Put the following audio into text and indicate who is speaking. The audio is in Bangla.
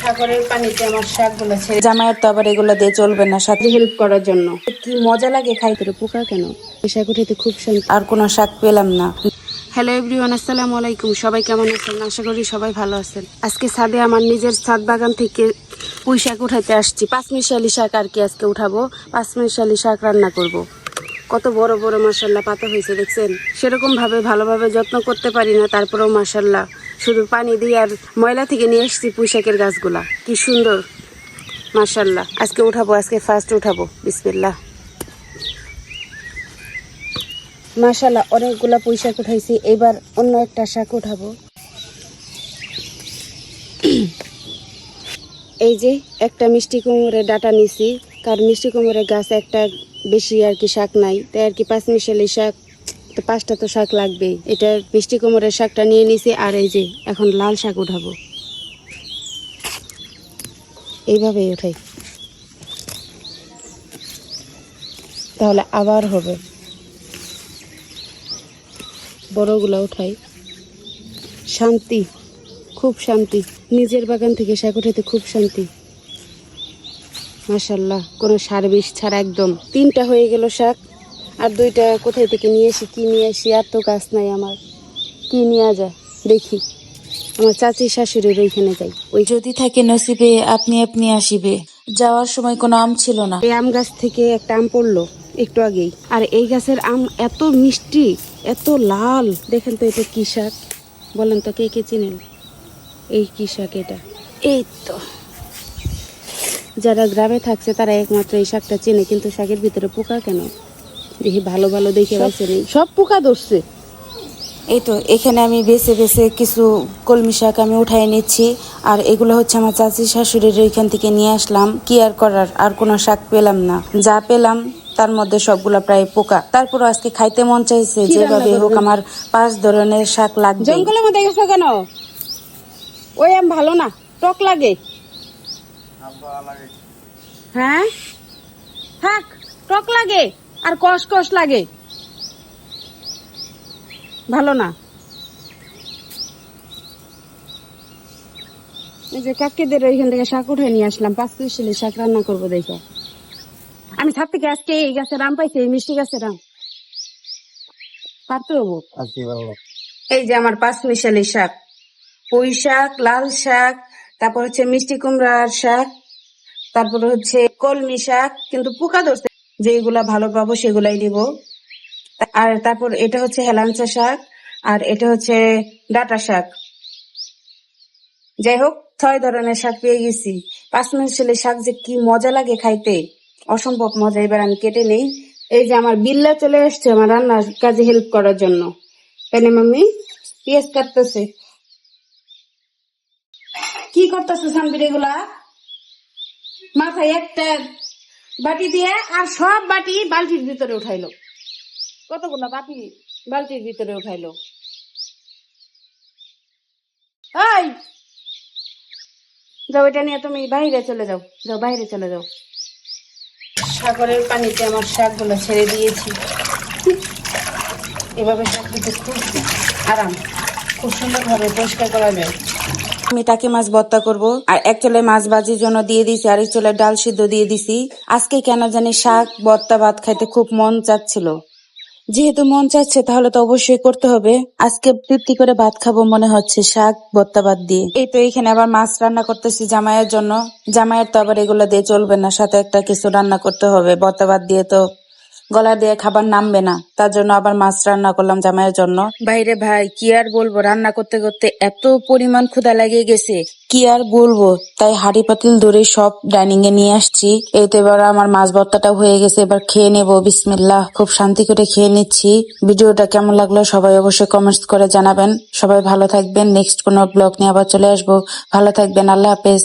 Speaker 1: সাগরের পানিতে আমার শাকগুলো ছেড়ে
Speaker 2: জামাইয়ের তো আবার এগুলো দিয়ে চলবে না সাথে
Speaker 1: হেল্প করার জন্য।
Speaker 2: কি মজা লাগে খাইতে
Speaker 1: পোকা কেন? এই শাক উঠাইতে খুব শান্তি।
Speaker 2: আর কোনো শাক পেলাম না।
Speaker 1: হ্যালো এভরিওয়ান আসসালামু আলাইকুম। সবাই কেমন আছেন? আশা করি সবাই ভালো আছেন। আজকে ছাদে আমার নিজের ছাদ বাগান থেকে পুঁই শাক উঠাইতে আসছি। পাঁচমিশালি শাক আর কি আজকে উঠাবো। পাঁচমিশালি শাক রান্না করব। কত বড় বড় মাসাল্লাহ পাতা হয়েছে দেখছেন? সেরকম ভাবে ভালোভাবে যত্ন করতে পারি না তারপরেও মাসাল্লাহ শুধু পানি দিয়ে আর ময়লা থেকে নিয়ে এসেছি পুঁই শাকের গাছগুলা। কি সুন্দর। মাসাল্লাহ আজকে উঠাবো, আজকে ফার্স্ট উঠাবো। বিসমিল্লাহ। মাশাল্লাহ, অনেকগুলা পুঁই শাক উঠাইছি। এবার অন্য একটা শাক উঠাবো। এই যে একটা মিষ্টি কুমড়ের ডাটা নিছি। কারণ মিষ্টি কুমড়ের গাছ একটা বেশি আর কি শাক নাই। তাই আর কি পাঁচ মিশালি শাক তো পাঁচটা তো শাক লাগবেই। এটা মিষ্টি কুমড়ের শাকটা নিয়ে নিছি আর এই যে এখন লাল শাক উঠাবো। এইভাবেই উঠাই। তাহলে আবার হবে। বড়গুলা উঠাই। শান্তি, খুব শান্তি। নিজের বাগান থেকে শাক উঠাইতে খুব শান্তি। মাশাল্লাহ, কোনো সার বিষ ছাড়া একদম। তিনটা হয়ে গেল শাক। আর দুইটা কোথায় থেকে নিয়ে এসি কি নিয়ে আসি আর তো গাছ নাই আমার। কী নিয়ে যায়? দেখি। আমার চাচি শাশুড়ির ওইখানে যাই। ওই
Speaker 2: যদি থাকে নসিবে আপনি আপনি আসিবে। যাওয়ার সময় কোনো আম ছিল না।
Speaker 1: এই আম গাছ থেকে একটা আম পড়ল একটু আগেই। আর এই গাছের আম এত মিষ্টি এত লাল। দেখেন তো এটা কী শাক? বলেন তো কে কে চিনেন? এই কী শাক এটা? এই তো। যারা গ্রামে থাকছে তারা একমাত্র এই শাকটা চেনে কিন্তু শাকের ভিতরে পোকা কেন? দেখি ভালো ভালো দেখে পাইছে সব পোকা ধরছে।
Speaker 2: এই তো এখানে আমি বেছে বেছে কিছু কলমি শাক আমি উঠাই নিচ্ছি। আর এগুলো হচ্ছে আমার চাচি শাশুড়ির ওইখান থেকে নিয়ে আসলাম। কি আর করার? আর কোনো শাক পেলাম না। যা পেলাম তার মধ্যে সবগুলা প্রায় পোকা। তারপর আজকে খাইতে মন চাইছে যেভাবে হোক আমার পাঁচ ধরনের শাক লাগবে।
Speaker 1: জঙ্গলের মধ্যে গেছো কেন? ওই আম ভালো না? টক লাগে। হ্যাঁ? থাক টক লাগে। আর কষ কষ লাগে। ভালো না। এই যে কাকিদের ওইখান থেকে শাক উঠে নিয়ে আসলাম পাঁচ পিসিলে শাক রান্না করব দেখো। আমি ছাদ থেকে আজকে এই গাছের আম পাইছি এই মিষ্টি গাছের আম। পারতে হব এই যে আমার পাঁচ মিশালি শাক। পুঁই শাক লাল শাক তারপর হচ্ছে মিষ্টি কুমড়ার শাক তারপর হচ্ছে কলমি শাক কিন্তু পোকা ধরছে যেগুলা ভালো পাবো সেগুলাই দিব আর তারপর এটা হচ্ছে হেলাঞ্চা শাক, আর এটা হচ্ছে ডাটা শাক। যাই হোক, ছয় ধরনের শাক পেয়ে গেছি। পাঁচ মিশালি শাক যে কি মজা লাগে খাইতে, অসম্ভব মজা। এবার আমি কেটে নেই। এই যে আমার বিল্লা চলে আসছে আমার রান্নার কাজে হেল্প করার জন্য। না মাম্মি, পেঁয়াজ কাটতেছে। কি করতেছে সামবির এগুলা? মাথায় একটা বাটি দিয়ে আর সব বাটি বালতির ভিতরে উঠাইলো। কতগুলো বাটি বালতির ভিতরে উঠাইলো? যাও, এটা নিয়ে তুমি বাইরে চলে যাও। যাও, বাইরে চলে যাও। সাগরের পানিতে আমার শাকগুলো ছেড়ে দিয়েছি। এভাবে শাক দিতে খুব আরাম। খুব সুন্দরভাবে পরিষ্কার করা যায়।
Speaker 2: আমি টাকি মাছ ভর্তা করব। আর এক চলে মাছ ভাজির জন্য দিয়ে দিছি, আর এক চলে ডাল সিদ্ধ দিয়ে দিছি। আজকে কেন জানি শাক, ভর্তা, ভাত খাইতে খুব মন চাচ্ছিল। যেহেতু মন চাচ্ছে, তাহলে তো অবশ্যই করতে হবে। আজকে তৃপ্তি করে ভাত খাব মনে হচ্ছে শাক, ভর্তা, ভাত দিয়ে। এই তো এখানে আবার মাছ রান্না করতেছি জামাইয়ের জন্য। জামাইয়ের তো আবার এগুলো দিয়ে চলবে না, সাথে একটা কিছু রান্না করতে হবে। ভর্তা, ভাত দিয়ে তো গলা দিয়ে খাবার নামবে না। তার জন্য আবার মাছ রান্না করলাম জামাইয়ের জন্য। বাইরে ভাই কি আর বলব রান্না করতে করতে এত পরিমাণ ক্ষুধা লাগিয়ে গেছে। কি আর বলব তাই হাড়ি পাতিল ধরে সব ডাইনিং এ নিয়ে আসছি। এতে এবার আমার মাছ ভর্তাটা হয়ে গেছে এবার খেয়ে নেব। বিসমিল্লাহ খুব শান্তি করে খেয়ে নিচ্ছি। ভিডিওটা কেমন লাগল সবাই অবশ্যই কমেন্টস করে জানাবেন। সবাই ভালো থাকবেন নেক্সট কোনো ব্লগ নিয়ে আবার চলে আসব। ভালো থাকবেন আল্লাহ হাফেজ।